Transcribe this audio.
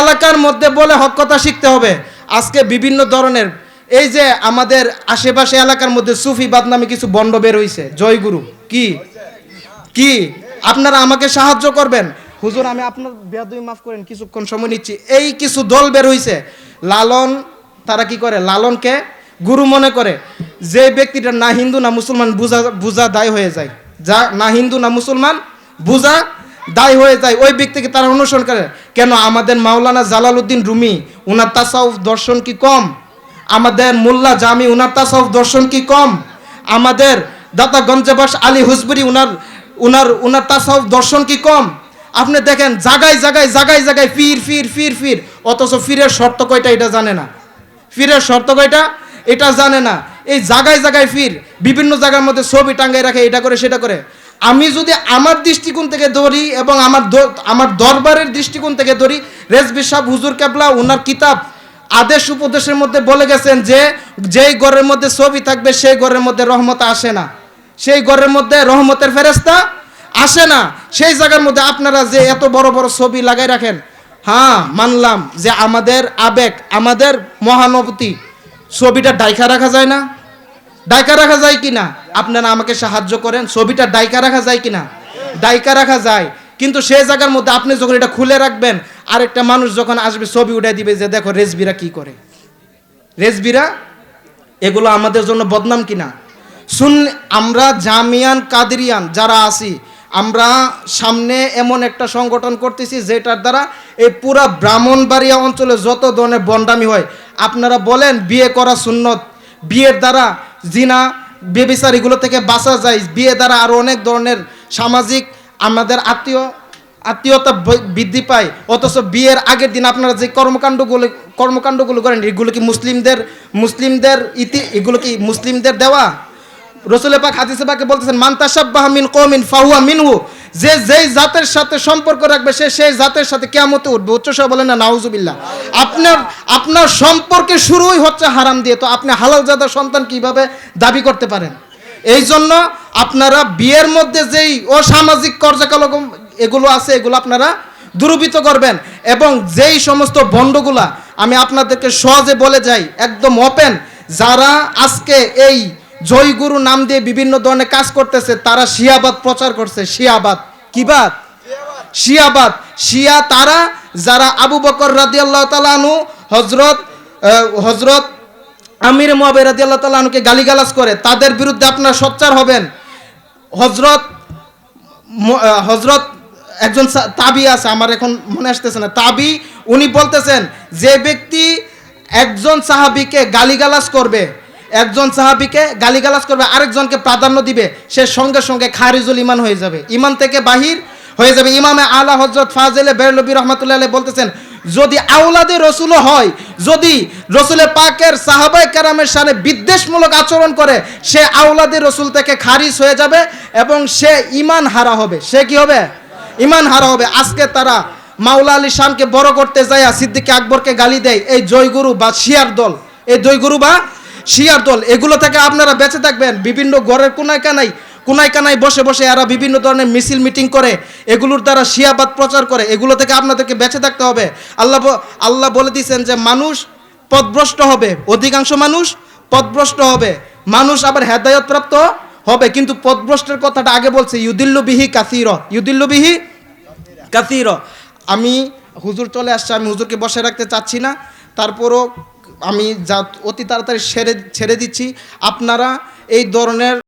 এলাকার মধ্যে বলে হক কথা শিখতে হবে। আজকে বিভিন্ন ধরনের, এই যে আমাদের আশেপাশে এলাকার মধ্যে সুফিবাদ নামে কিছু বন্ড বের হইছে। জয়গুরু কি? কি? আপনারা আমাকে সাহায্য করবেন? হুজুর, আমি আপনার বেয়াদুই মাফ করেন, কিছুক্ষণ সময় নিচ্ছি। এই কিছু দল বের হইছে। লালন, তারা কি করে? লালনকে গুরু মনে করে। যে ব্যক্তিটা না হিন্দু না মুসলমান, বুঝা বুঝা দায় হয়ে যায়। যা না হিন্দু না মুসলমান, বুঝা দায় হয়ে যায়, ওই ব্যক্তিকে তারা অনুসরণ করে। কেন আমাদের মাওলানা জালালউদ্দিন রুমি, উনার তাসাউফ দর্শন কি কম? আমাদের মোল্লা জামি, উনার তাসাউফ দর্শন কি কম? আমাদের দাতা গঞ্জেবাস আলী হুজবুরি, উনার উনার উনার তাসাউফ দর্শন কি কম? আপনি দেখেন, জাগায় জাগায় জাগায় জাগায় ফির ফির ফির ফির, অথচ ফিরের শর্ত কয়টা এটা জানে না। ফিরের শর্ত কয়টা? এটা জানে না। এই জাগায় জাগায় ফির, বিভিন্ন জায়গার মধ্যে ছবি টাঙ্গাই রাখে, এটা করে, সেটা করে। আমি যদি আমার দৃষ্টিকোণ থেকে ধরি এবং আমার আমার দরবারের দৃষ্টিকোণ থেকে ধরি রেজবি সাহ হুজুর কেবলা ওনার কিতাব, আদেশ উপদেশের মধ্যে বলে গেছেন যে, যেই ঘরের মধ্যে ছবি থাকবে, সেই ঘরের মধ্যে রহমত আসে না। সেই ঘরের মধ্যে রহমতের ফেরেস্তা আসে না। সেই জায়গার মধ্যে আপনারা যে এত বড় বড় ছবি লাগাই রাখেন হ্যাঁ মানলাম যে আমাদের আবেগ, আমাদের মহানবতী, ছবিটা ডাইকা রাখা যায় না? ডাইকা রাখা যায় কি না? আপনারা আমাকে সাহায্য করেন, ছবিটা ডাইকা রাখা যায় কি না ডাইকা রাখা যায়। কিন্তু সেই জায়গার মধ্যে আপনি যখন এটা খুলে রাখবেন, আরেকটা মানুষ যখন আসবে, ছবি উঠাই দিবে যে, দেখো, রেজবিরা কি করে? রেজবিরা, এগুলো আমাদের জন্য বদনাম কিনা? শুন, আমরা জামিয়ান কাদিরিয়ান যারা আছি, আমরা সামনে এমন একটা সংগঠন করতেছি, যেটার দ্বারা এই পুরা ব্রাহ্মণবাড়িয়া অঞ্চলে যত ধরনের বন্ডামি হয়, আপনারা বলেন, বিয়ে করা সুন্নত। বিয়ের দ্বারা জিনা বেবিচার এগুলো থেকে বাঁচা যায়। বিয়ে দ্বারা আরও অনেক ধরনের সামাজিক আমাদের আত্মীয়, আত্মীয়তা বৃদ্ধি পায়। অথচ বিয়ের আগের দিন আপনারা যে কর্মকাণ্ডগুলো কর্মকাণ্ডগুলো করেন, এগুলো কি মুসলিমদের মুসলিমদের ইতি এগুলো কি মুসলিমদের দেওয়া? রসুলের পাক হাদিসে পাকে বলতেছেন মান্তাসাব্বাহ মিন কৌমিন ফাহুয়া মিনহু। যে যেই জাতের সাথে সম্পর্ক রাখবে, সে সেই জাতের সাথে কেমতে উঠবে। উচ্চস্বর বলেন না, নাউজুবিল্লাহ। আপনার আপনার সম্পর্কে শুরুই হচ্ছে হারাম দিয়ে। তো আপনি হালাল জাতের সন্তান কীভাবে দাবি করতে পারেন? এই জন্য আপনারা বিয়ের মধ্যে যেই অসামাজিক কার্যকলাপ এগুলো আছে, এগুলো আপনারা দুরূপিত করবেন। এবং যেই সমস্ত বন্ডগুলা আমি আপনাদেরকে সহজে বলে যাই, একদম ওপেন যারা আজকে এই জয়গুরু নাম দিয়ে বিভিন্ন ধরনের কাজ করতেছে, তারা শিয়াবাদ প্রচার করছে, শিয়াবাদ। কিবাদ শিয়াবাদ। শিয়া তারা, যারা আবু বকর রাদিয়াল্লাহ তালানু হজরত হজরত আমির মোয়াবে রাদিয়াল্লাহ তালানুকে গালিগালাজ করে, তাদের বিরুদ্ধে আপনারা সোচ্চার হবেন। হজরত হজরত একজন তাবি আছে, আমার এখন মনে আসতেছে না। তাবি, উনি বলতেছেন, যে ব্যক্তি একজন সাহাবিকে গালিগালাজ করবে একজন সাহাবিকে গালিগালাজ করবে, আরেকজনকে প্রাধান্য দিবে, সে সঙ্গে সঙ্গে খারিজুল ইমান হয়ে যাবে। ইমান থেকে বাহির হয়ে যাবে। ইমামে আলা হজরত ফাজেলে বেরলবী রহমতুল্লাহ বলতেছেন, যদি আউলাদে রসুলও হয়, যদি রসুলের পাকের সাহাবাই কারামের সামনে বিদ্বেষমূলক আচরণ করে, সে আউলাদে রসুল থেকে খারিজ হয়ে যাবে এবং সে ইমান হারা হবে। সে কি হবে? ইমান হারা হবে। আজকে তারা মাওলা আলী শানকে বড় করতে যায় সিদ্দিকে আকবরকে গালি দেয়, এই জয়গুরু বা শিয়ার দল। এই জয়গুরু বা শিয়ার দল, এগুলো থেকে আপনারা বেঁচে থাকবেন। বিভিন্ন ঘরের কোনায় কানাই কোনায় কানায় বসে বসে এরা বিভিন্ন ধরনের মিছিল মিটিং করে, এগুলোর দ্বারা শিয়াবাদ প্রচার করে, এগুলো থেকে আপনাদেরকে বেঁচে থাকতে হবে। আল্লাহ আল্লাহ বলে দিয়েছেন যে, মানুষ পথভ্রষ্ট হবে, অধিকাংশ মানুষ পথভ্রষ্ট হবে। মানুষ আবার হেদায়ত প্রাপ্ত হবে, কিন্তু পদভ্রষ্টের কথাটা আগে বলছে, ইউদিল্লু বিহি কাসির, ইউদিল্লু বিহি কাসির। আমি হুজুর চলে আসছে, আমি হুজুরকে বসে রাখতে চাচ্ছি না, তারপরও আমি যা অতি তাড়াতাড়ি ছেড়ে ছেড়ে দিচ্ছি। আপনারা এই ধরনের